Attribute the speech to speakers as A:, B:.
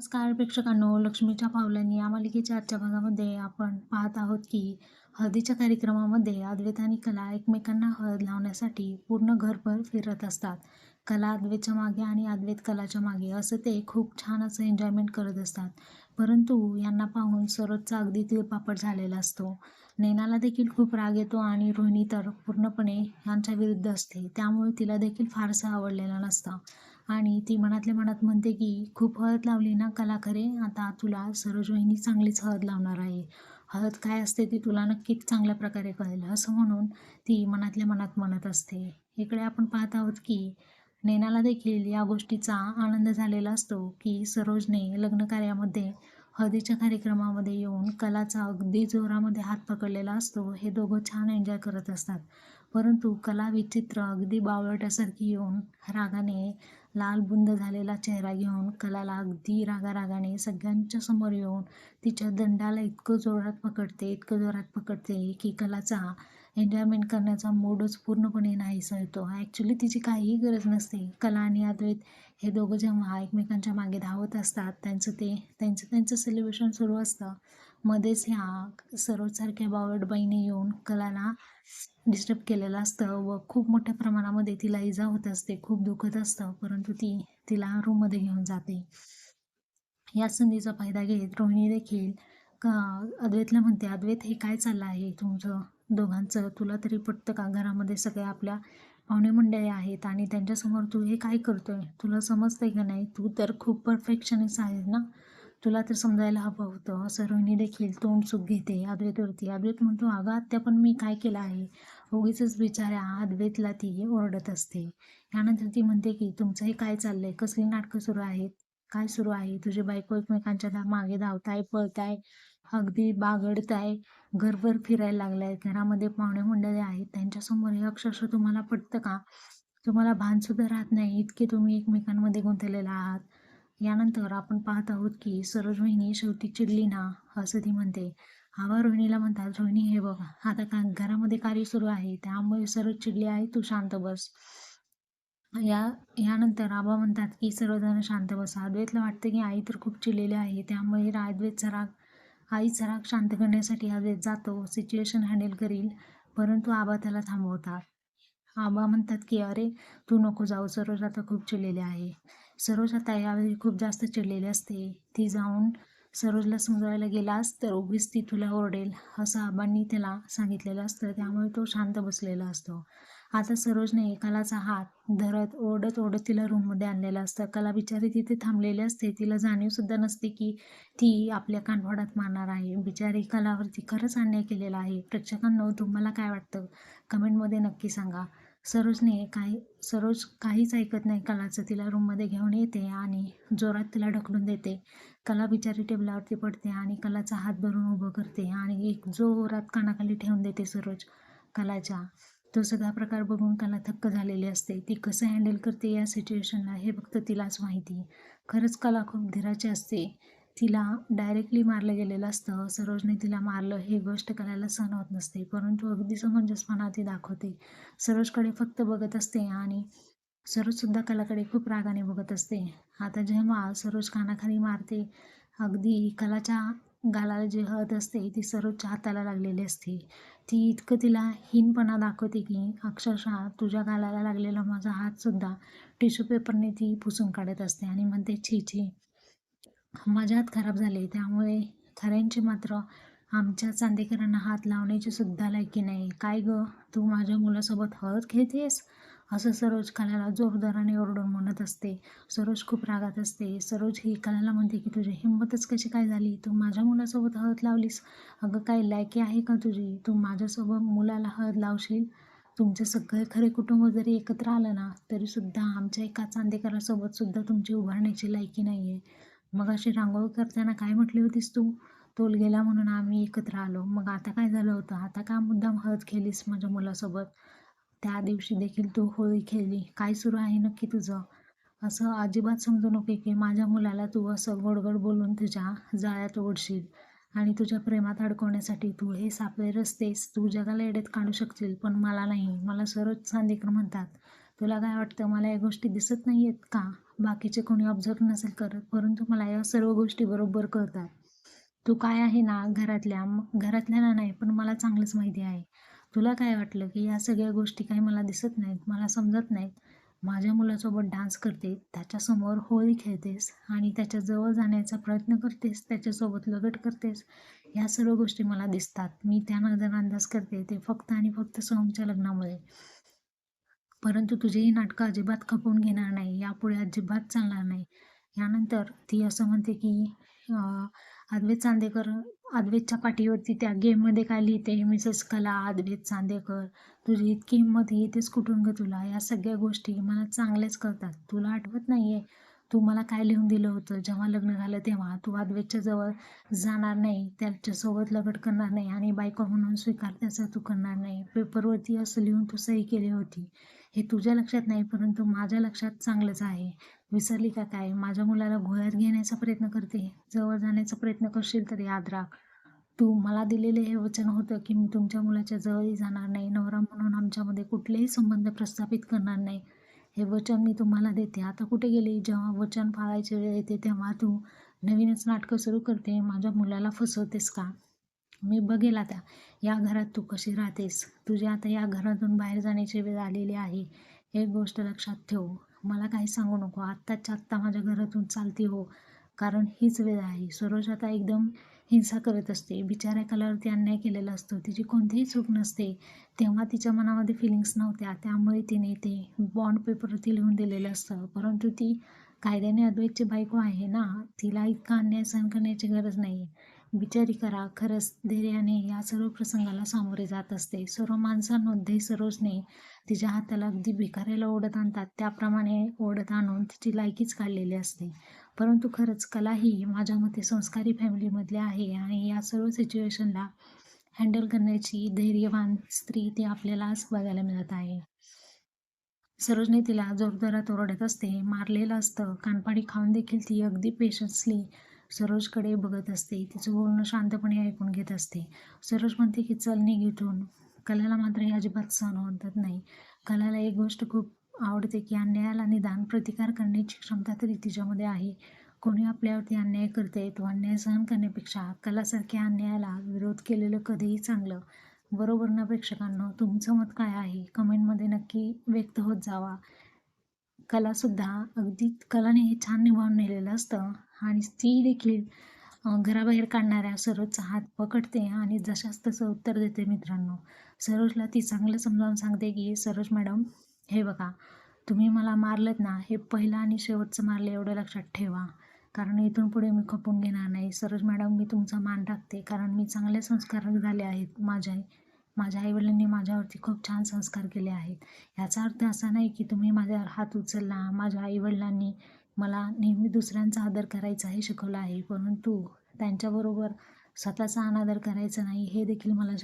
A: नमस्कार प्रेक्षकांनो लक्ष्मीच्या पावलांनी या मालिकेच्या आजच्या भागामध्ये आपण पाहत आहोत की हळदीच्या कार्यक्रमामध्ये अद्वैत आणि कला एकमेकांना हळद लावण्यासाठी पूर्ण घरभर फिरत असतात. कला अद्वैतच्या मागे आणि अद्वैत कलाच्या मागे असं ते खूप छान असं एन्जॉयमेंट करत असतात. परंतु यांना पाहून सरोजचा अगदी तिळपापड झालेला असतो. नैनाला देखील खूप राग येतो आणि रोहिणी तर पूर्णपणे यांच्या विरुद्ध असते. त्यामुळे तिला देखील फारसं आवडलेलं नसतं. आणि ती मनातल्या मनात म्हणते की खूप हळद लावली ना कला खरे आता तुला सरोज वहिनी चांगलीच हळद लावणार आहे. हळद काय असते ती तुला नक्कीच चांगल्या प्रकारे कळेल. असं म्हणून ती मनातल्या मनात म्हणत असते. इकडे आपण पाहत आहोत की नैनाला देखील या गोष्टीचा आनंद झालेला असतो की सरोजने लग्न कार्यामध्ये हळदीच्या कार्यक्रमामध्ये येऊन कलाचा अगदी जोरामध्ये हात पकडलेला असतो. हे दोघं छान एन्जॉय करत असतात. परंतु कला विचित्र अगदी बावळट्यासारखी येऊन रागाने लाल बुंद झालेला चेहरा घेऊन कलाला अगदी रागारागाने सगळ्यांच्या समोर येऊन तिच्या दंडाला इतकं जोरात पकडते इतकं जोरात पकडते की कलाचा एन्जॉयमेंट करण्याचा मूडच पूर्णपणे नाहीसा येतो ॲक्च्युली तिची काहीही गरज नसते. कला आणि अद्वैत हे दोघं जेव्हा एकमेकांच्या मागे धावत असतात त्यांचं ते त्यांचं त्यांचं सेलिब्रेशन सुरू असतं. मध्येच ह्या सरोजसारख्या बावळटबाईने येऊन कलाला डिस्टर्ब केलेलं असतं व खूप मोठ्या प्रमाणामध्ये तिला इजा होत असते खूप दुखत असतं परंतु ती तिला रूममध्ये घेऊन जाते. या संधीचा फायदा घेत रोहिणी देखील का अद्वैतला म्हणते अद्वैत हे काय चाललं आहे? तुमचं दोघांचं तुला तरी पटतं का? घरामध्ये सगळे आपल्या पाहुणे मंडळी आहेत आणि त्यांच्यासमोर तू हे काय करतोय? तुला समजतंय का नाही? तू तर खूप परफेक्शनिस्ट आहेस ना? तुला तर समजायला हवं होतं. असं रोहिणी देखील तोंड सुख घेते. अद्वैतवरती. अद्वैत म्हणतो अगं आत्या पण मी काय केलं आहे? उगीच बिचाऱ्या अद्वैतला ती ओरडत असते. यानंतर ती म्हणते की तुमचं हे काय चाललंय? कसली नाटकं सुरू आहेत? काय सुरू आहे? तुझे बायको एकमेकांच्या धा मागे धावताय पळताय अगदी बागडताय घरभर फिरायला लागलाय घरामध्ये पाहुणे मंडळी आहेत. त्यांच्यासमोर हे अक्षरशः तुम्हाला पटतं का? तुम्हाला भानसुद्धा राहत नाही इतके तुम्ही एकमेकांमध्ये गुंतलेला आहात. यानंतर आपण पाहत आहोत की सरोज रोहिणी शेवटी चिडली ना असं ती म्हणते. आवा रोहिणीला म्हणतात रोहिणी हे बघ आता का घरामध्ये कार्य सुरू आहे त्यामुळे सरोज चिडली आहे तू शांत बस. या यानंतर आबा म्हणतात की सर्वजण शांत बसा. अद्वैतला वाटतं की आई तर खूप चिडलेली आहे त्यामुळे अद्वैत सराग आई सराग शांत करण्यासाठी अद्वैत जातो सिच्युएशन हँडल करील परंतु आबा त्याला थांबवतात. आबा म्हणतात की अरे तू नको जाऊ सरोज आता खूप चिडलेली आहे. सरोज आता यावेळी खूप जास्त चिडलेली असते. ती जाऊन सरोजला समजावायला गेलास तर उगीच ती तुला ओरडेल असं आबांनी त्याला सांगितलेलं असतं. त्यामुळे तो शांत बसलेला असतो. आता सरोजने कलाचा हात धरत ओढत ओढत तिला रूममध्ये आणलेला असतं. कला बिचारी तिथे थांबलेली असते. तिला जाणीवसुद्धा नसते की ती आपल्या कानफडात मारणार आहे. बिचारी कलावरती खरंच अन्याय केलेला आहे. प्रेक्षकांनो तुम्हाला काय वाटतं? कमेंटमध्ये नक्की सांगा. सरोजने काही सरोज काहीच ऐकत नाही. कलाचं तिला रूममध्ये घेऊन येते आणि जोरात तिला ढकलून देते. कला बिचारी टेबलावरती पडते आणि कलाचा हात धरून उभं करते आणि एक जोरात कानाखाली ठेवून देते सरोज कलाच्या. तो सगळा प्रकार बघून कला थक्क झालेली असते. ती कसं हँडल करते या सिच्युएशनला हे फक्त तिलाच माहिती. खरंच कला खूप धीराची असते. तिला डायरेक्टली मारलं गेलेलं असतं. सरोजने तिला मारलं हे गोष्ट करायला सहन होत नसते. परंतु अगदी समंजसपणा ती दाखवते. सरोजकडे फक्त बघत असते आणि सरोजसुद्धा कलाकडे खूप रागाने बघत असते. आता जेव्हा सरोज कानाखाली मारते अगदी कलाच्या गालाला जी हळद असते ती सरोजच्या हाताला लागलेली असते. ती इतकं तिला हीनपणा दाखवते की अक्षरशः तुझ्या गालाला लागलेला माझा हातसुद्धा टिश्यू पेपरने ती पुसून काढत असते आणि म्हणते छी छी. माझे हात खराब झाले त्यामुळे खऱ्यांची मात्र आमच्या चांदेकरांना हात लावण्याची सुद्धा लायकी नाही. काय गं? तू माझ्या मुलासोबत हळद खेळतेस? असं सरोज कलाला जोरदाराने ओरडून म्हणत असते. सरोज खूप रागात असते. सरोज ही कलाला म्हणते की तुझी हिंमतच कशी काय झाली? तू माझ्या मुलासोबत हळद लावलीस? अगं काय लायकी आहे का तुझी? तू माझ्यासोबत मुलाला हळद लावशील? तुमचे सगळे खरे कुटुंब जरी एकत्र आलं ना तरीसुद्धा आमच्या एका चांदेकरासोबत सुद्धा तुमची उभारण्याची लायकी नाही आहे मग अशी रांगोळी करताना काय म्हटली होतीस तू? तोल गेला म्हणून आम्ही एकत्र आलो. मग आता काय झालं होतं? आता का मुद्दाम हळद खेळलीस माझ्या मुलासोबत? त्या दिवशी देखील तू होळी खेळली. काय सुरू आहे नक्की तुझं? असं अजिबात समजू नको की माझ्या मुलाला तू असं गोडगोड बोलून तुझ्या जाळ्यात ओढशील आणि तुझ्या प्रेमात अडकवण्यासाठी तू हे सापळे रस्तेस तू जगाला एडेत काढू शकशील. पण मला नाही. मला सर्वच सांदेकर म्हणतात. तुला काय वाटतं? मला या गोष्टी दिसत नाही आहेत का? बाकीचे कोणी ऑब्झर्व नसेल करत परंतु मला या सर्व गोष्टी बरोबर कळतात. तू काय आहे ना घरातल्या? घरातल्याला नाही पण मला चांगलंच माहिती आहे. तुला काय वाटलं की या सगळ्या गोष्टी काही मला दिसत नाहीत मला समजत नाहीत? माझ्या मुलासोबत डान्स करते त्याच्यासमोर होळी खेळतेस आणि त्याच्याजवळ जाण्याचा प्रयत्न करतेस त्याच्यासोबत लगट करतेस या सर्व गोष्टी मला दिसतात. मी त्या अंदाज करते ते फक्त आणि फक्त सोमच्या लग्नामुळे. परंतु तुझे ही नाटकं अजिबात खपवून घेणार नाही यापुढे अजिबात चालणार नाही. यानंतर ती असं म्हणते की अद्वैत चांदेकर अद्वैतच्या पाठीवरती त्या गेममध्ये काय लिहिते मिसेस कला अद्वैत चांदेकर. तुझी इतकी हिंमत येतेच कुठून ग तुला. या सगळ्या गोष्टी मला चांगल्याच करतात तुला आठवत नाही आहे तू मला काय लिहून दिलं होतं? जेव्हा लग्न झालं तेव्हा तू अद्वैतच्या जवळ जाणार नाही त्याच्यासोबत लगट करणार नाही आणि बायको म्हणून स्वीकार त्याचा तू करणार नाही. पेपरवरती असं लिहून तू सही केली होती. हे तुझ्या लक्षात नाही परंतु माझ्या लक्षात चांगलंच आहे. विसरली का काय? माझ्या मुलाला घोळ्यात घेण्याचा प्रयत्न करते. जवळ जाण्याचा प्रयत्न करशील तर याद राख. तू मला दिलेले हे वचन होतं की मी तुमच्या मुलाच्या जवळही जाणार नाही. नवरा म्हणून आमच्यामध्ये कुठलेही संबंध प्रस्थापित करणार नाही. हे वचन मी तुम्हाला देते. आता कुठे गेली? जेव्हा वचन पाळायची वेळ येते तेव्हा तू नवीनच नाटकं सुरू करते. माझ्या मुलाला फसवतेस का? मी बघेल आता. या घरात तू कशी राहतेस? तुझी आता या घरातून बाहेर जाण्याची वेळ आलेली आहे. एक गोष्ट लक्षात ठेव. मला काही सांगू नको. आत्ताच्या आत्ता माझ्या घरातून चालती हो. कारण हीच वेळ आहे. सरोज आता एकदम हिंसा करत असते. बिचाऱ्या कलावरती अन्याय केलेला असतो. तिची कोणतीही चूक नसते. तेव्हा तिच्या मनामध्ये फिलिंग्स नव्हत्या. त्यामुळे तिने ते बॉन्ड पेपरवरती लिहून दिलेलं असतं. परंतु ती कायद्याने अद्वैतची बायको आहे ना? तिला इतका अन्याय सहन करण्याची गरज नाही बिचारी करा. खरंच धैर्याने या सर्व प्रसंगाला सामोरे जात असते. सर्व माणसांमध्ये सरोजने तिच्या हाताला अगदी भिकाऱ्याला ओढत आणतात. त्याप्रमाणे ओढत आणून तिची लायकीच काढलेली असते. परंतु खरंच कला ही माझ्या मते संस्कारी फॅमिलीमधली आहे आणि या सर्व सिच्युएशनला हँडल करण्याची धैर्यवान स्त्री ती आपल्याला बघायला मिळत आहे. सरोजने तिला जोरदारात ओरडत असते. मारलेलं असतं. कानपाडी खाऊन देखील ती अगदी पेशन्सली सरोजकडे बघत असते. तिचं बोलणं शांतपणे ऐकून घेत असते. सरोज म्हणते की चल निघून कलेला कलाला मात्र हे अजिबात सहन होतात नाही. कलाला एक गोष्ट खूप आवडते की अन्यायाला निदान प्रतिकार करण्याची क्षमता तरी तिच्यामध्ये आहे. कोणी आपल्यावरती अन्याय करते तो अन्याय सहन करण्यापेक्षा कलासारख्या अन्यायाला विरोध केलेलं कधीही चांगलं. बरोबर ना प्रेक्षकांना? तुमचं मत काय आहे? कमेंटमध्ये नक्की व्यक्त होत जावा. कलासुद्धा अगदी कलाने हे छान निभावून नेलेलं असतं. आणि ती देखील घराबाहेर काढणाऱ्या सरोजचा हात पकडते आणि जशाच तसं उत्तर देते मित्रांनो. सरोजला ती चांगलं समजावून सांगते की सरोज मॅडम हे बघा तुम्ही मला मारलत ना हे पहिलं आणि शेवटचं मारलं एवढं लक्षात ठेवा. कारण इथून पुढे मी खपून घेणार नाही. सरोज मॅडम मी तुमचा मान राखते. कारण मी चांगले संस्कार झाले आहेत माझ्या माझ्या आईवडिलांनी माझ्यावरती खूप छान संस्कार केले आहेत. याचा अर्थ असा नाही की तुम्ही माझ्यावर हात उचलला माझ्या आईवडिलांनी मला नेहमी दुसऱ्यांचा आदर करायचा हे शिकवलं आहे परंतु त्यांच्याबरोबर स्वतःचा अनादर करायचा नाही हे देखील मला